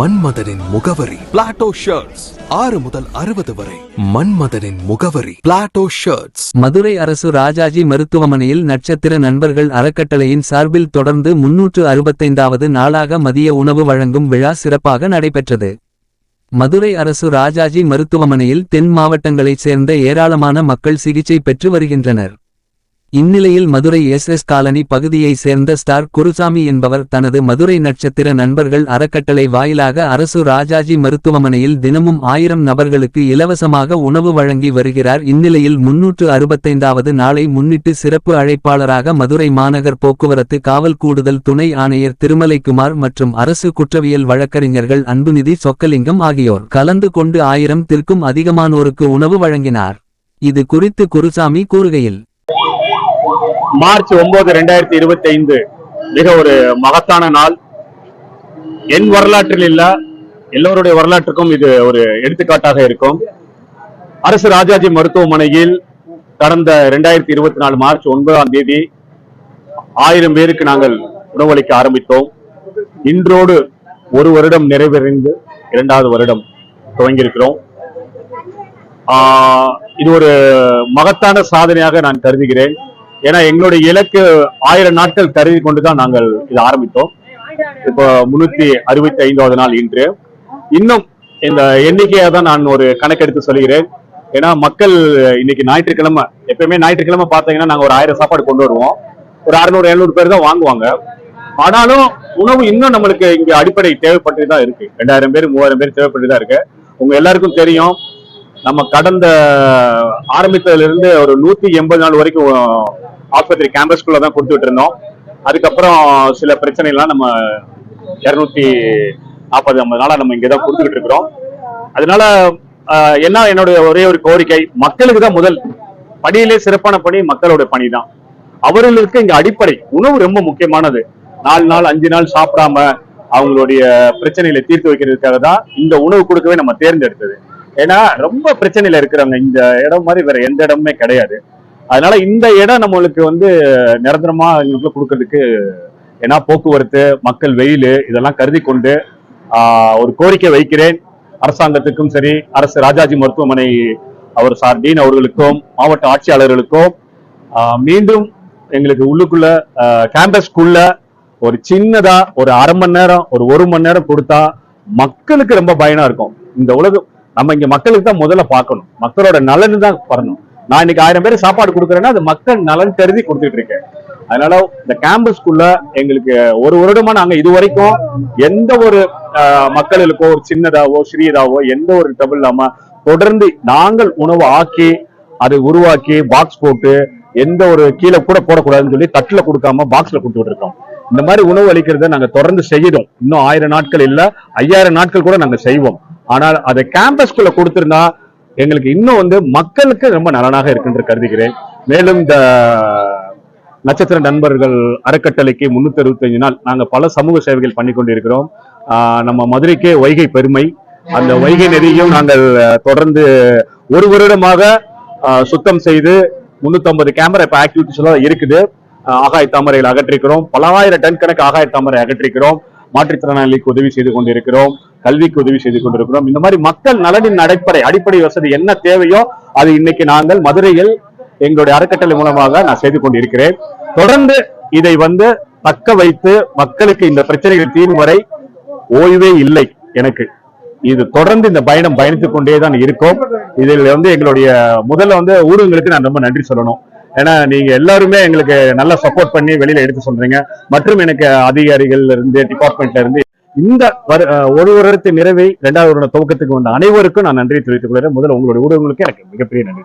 மன்மதனின் முகவரி. Plato shirts ஆறு முதல் அறுபது வரை. மன்மதனின் முகவரி. பிளாட்டோ ஷர்ட்ஸ் மதுரை அரசு ராஜாஜி மருத்துவமனையில் நட்சத்திர நண்பர்கள் அறக்கட்டளையின் சார்பில் தொடர்ந்து முன்னூற்று அறுபத்தைந்தாவது நாளாக மதிய உணவு வழங்கும் விழா சிறப்பாக நடைபெற்றது. மதுரை அரசு ராஜாஜி மருத்துவமனையில் தென் மாவட்டங்களைச் சேர்ந்த ஏராளமான மக்கள் சிகிச்சை பெற்று வருகின்றனர். இந்நிலையில் மதுரை எஸ் எஸ் காலனி பகுதியைச் சேர்ந்த ஸ்டார் குருசாமி என்பவர் தனது மதுரை நட்சத்திர நண்பர்கள் அறக்கட்டளை வாயிலாக அரசு ராஜாஜி மருத்துவமனையில் தினமும் ஆயிரம் நபர்களுக்கு இலவசமாக உணவு வழங்கி வருகிறார். இந்நிலையில் முன்னூற்று அறுபத்தைந்தாவது நாளை முன்னிட்டு சிறப்பு அழைப்பாளராக மதுரை மாநகர் போக்குவரத்து காவல் கூடுதல் துணை ஆணையர் திருமலைக்குமார் மற்றும் அரசு குற்றவியல் வழக்கறிஞர்கள் அன்புநிதி சொக்கலிங்கம் ஆகியோர் கலந்து கொண்டு ஆயிரம் திற்கும் அதிகமானோருக்கு உணவு வழங்கினார். இது குறித்து குருசாமி கூறுகையில் மார்ச் ஒன்பது ரெண்டாயிரத்தி இருபத்தி ஐந்து மிக ஒரு மகத்தான நாள். என் வரலாற்றில் இல்ல எல்லோருடைய வரலாற்றுக்கும் இது ஒரு எடுத்துக்காட்டாக இருக்கும். அரசு ராஜாஜி மருத்துவமனையில் கடந்த ரெண்டாயிரத்தி இருபத்தி நாலு மார்ச் ஒன்பதாம் தேதி ஆயிரம் பேருக்கு நாங்கள் உணவளிக்க ஆரம்பித்தோம். இன்றோடு ஒரு வருடம் நிறைவடைந்து இரண்டாவது வருடம் துவங்கியிருக்கிறோம். ஆஹ் இது ஒரு மகத்தான சாதனையாக நான் கருதுகிறேன். ஏன்னா எங்களுடைய இலக்கு ஆயிரம் நாட்கள் கருதி கொண்டுதான் நாங்கள் இதை ஆரம்பித்தோம். இப்போ முன்னூத்தி அறுபத்தி ஐந்தாவது நாள் இன்று. இன்னும் இந்த எண்ணிக்கையை தான் நான் ஒரு கணக்கெடுத்து சொல்கிறேன் ஏன்னா மக்கள் இன்னைக்கு ஞாயிற்றுக்கிழமை எப்பயுமே ஞாயிற்றுக்கிழமை பார்த்தீங்கன்னா நாங்கள் ஒரு ஆயிரம் சாப்பாடு கொண்டு வருவோம். ஒரு அறுநூறு எழுநூறு பேர் தான் வாங்குவாங்க. ஆனாலும் உணவு இன்னும் நம்மளுக்கு இங்க அடிப்படை தேவைப்பட்டு தான் இருக்கு. ரெண்டாயிரம் பேர் மூவாயிரம் பேர் தேவைப்பட்டு தான் இருக்கு. உங்க எல்லாருக்கும் தெரியும் நம்ம கடந்த ஆரம்பித்ததுல இருந்து ஒரு நூத்தி எண்பது நாள் வரைக்கும் ஆஸ்பத்திரி கேம்பஸ்குள்ள தான் கொடுத்துட்டு இருந்தோம். அதுக்கப்புறம் சில பிரச்சனைலாம் நம்ம இருநூத்தி நாற்பது ஐம்பது நாளா நம்ம இங்கதான் கொடுத்துக்கிட்டு இருக்கிறோம். அதனால ஆஹ், என்ன என்னுடைய ஒரே ஒரு கோரிக்கை மக்களுக்கு தான் முதல். பணியிலே சிறப்பான பணி மக்களோட பணி தான் அவர்களுக்கு இங்க அடிப்படை உணவு ரொம்ப முக்கியமானது. நாலு நாள் அஞ்சு நாள் சாப்பிடாம அவங்களுடைய பிரச்சனைகளை தீர்த்து வைக்கிறதுக்காக தான் இந்த உணவு கொடுக்கவே நம்ம தேர்ந்தெடுத்தது. ஏன்னா ரொம்ப பிரச்சனையில இருக்கிறவங்க இந்த இடம் மாதிரி வேற எந்த இடமுமே கிடையாது. அதனால இந்த இடம் நம்மளுக்கு வந்து நிரந்தரமா எங்களுக்கு கொடுக்கறதுக்கு ஏன்னா போக்குவரத்து மக்கள் வெயில் இதெல்லாம் கருதி கொண்டு ஒரு கோரிக்கை வைக்கிறேன். அரசாங்கத்துக்கும் சரி அரசு ராஜாஜி மருத்துவமனை அவர் சார் டீன் அவர்களுக்கும் மாவட்ட ஆட்சியாளர்களுக்கும் மீண்டும் எங்களுக்கு உள்ளுக்குள்ள கேம்பஸ்க்குள்ள ஒரு சின்னதா ஒரு அரை மணி நேரம் ஒரு ஒரு மணி நேரம் கொடுத்தா மக்களுக்கு ரொம்ப பயனா இருக்கும். இந்த உலகம் நம்ம இங்க மக்களுக்கு தான் முதல்ல பார்க்கணும். மக்களோட நலன் தான் வரணும். நான் இன்னைக்கு ஆயிரம் பேர் சாப்பாடு கொடுக்குறேன்னா அது மக்கள் நலன் கருதி கொடுத்துட்டு இருக்கேன். அதனால இந்த கேம்பஸ்க்குள்ள எங்களுக்கு ஒரு வருடமா நாங்க இது வரைக்கும் எந்த ஒரு மக்களுக்கோ ஒரு சின்னதாவோ சிறியதாவோ எந்த ஒரு டபுள் இல்லாம தொடர்ந்து நாங்கள் உணவு ஆக்கி அதை உருவாக்கி பாக்ஸ் போட்டு எந்த ஒரு கீழே கூட போடக்கூடாதுன்னு சொல்லி தட்டுல கொடுக்காம பாக்ஸ்ல கொடுத்துட்டு இருக்கோம். இந்த மாதிரி உணவு அளிக்கிறத நாங்க தொடர்ந்து செய்கிறோம் இன்னும் ஆயிரம் நாட்கள் இல்ல ஐயாயிரம் நாட்கள் கூட நாங்க செய்வோம். ஆனால் அதை கேம்பஸ்குள்ள கொடுத்திருந்தா எங்களுக்கு இன்னும் வந்து மக்களுக்கு ரொம்ப நலனாக இருக்குன்னு கருதுகிறேன். மேலும் இந்த நட்சத்திர நண்பர்கள் அறக்கட்டளைக்கு முன்னூத்தி அறுபத்தஞ்சு நாள் நாங்க பல சமூக சேவைகள் பண்ணி கொண்டிருக்கிறோம். நம்ம மதுரைக்கே வைகை பெருமை. அந்த வைகை நெறியும் நாங்கள் தொடர்ந்து ஒரு வருடமாக சுத்தம் செய்து 350 கேமரா இப்ப ஆக்டிவிட்டிஸ் எல்லாம் இருக்குது. ஆகாய தாமரைகள் அகற்றிக்கிறோம் பல ஆயிரம் டன் கணக்கு ஆகாய தாமரை அகற்றிக்கிறோம் மாற்றுத்திறனாளிக்கு உதவி செய்து கொண்டிருக்கிறோம். கல்விக்கு உதவி செய்து கொண்டிருக்கிறோம். இந்த மாதிரி மக்கள் நலனின் அடிப்படை அடிப்படை வசதி என்ன தேவையோ அது இன்னைக்கு நாங்கள் மதுரையில் எங்களுடைய அறக்கட்டளை மூலமாக நான் செய்து கொண்டிருக்கிறேன். தொடர்ந்து இதை வந்து தக்க வைத்து மக்களுக்கு இந்த பிரச்சனைகள் தீர்வு வரை ஓய்வே இல்லை எனக்கு. இது தொடர்ந்து இந்த பயணம் பயணித்துக் கொண்டே தான் இருக்கும். இதில் வந்து எங்களுடைய முதல்ல வந்து ஊடகங்களுக்கு நான் ரொம்ப நன்றி சொல்லணும். ஏன்னா நீங்க எல்லாருமே எங்களுக்கு நல்லா சப்போர்ட் பண்ணி வெளியில எடுத்து சொல்றீங்க. மற்றும் எனக்கு அதிகாரிகள் இருந்து டிபார்ட்மெண்ட்ல இருந்து இந்த வரு- ஒரு வருடத்தின் நிறைவை இரண்டாவது வருட துவக்கத்துக்கு வந்த அனைவருக்கும் நான் நன்றி தெரிவித்துக் கொள்கிறேன் முதல்ல உங்களுடைய ஊடகங்களுக்கு எனக்கு மிகப்பெரிய நன்றி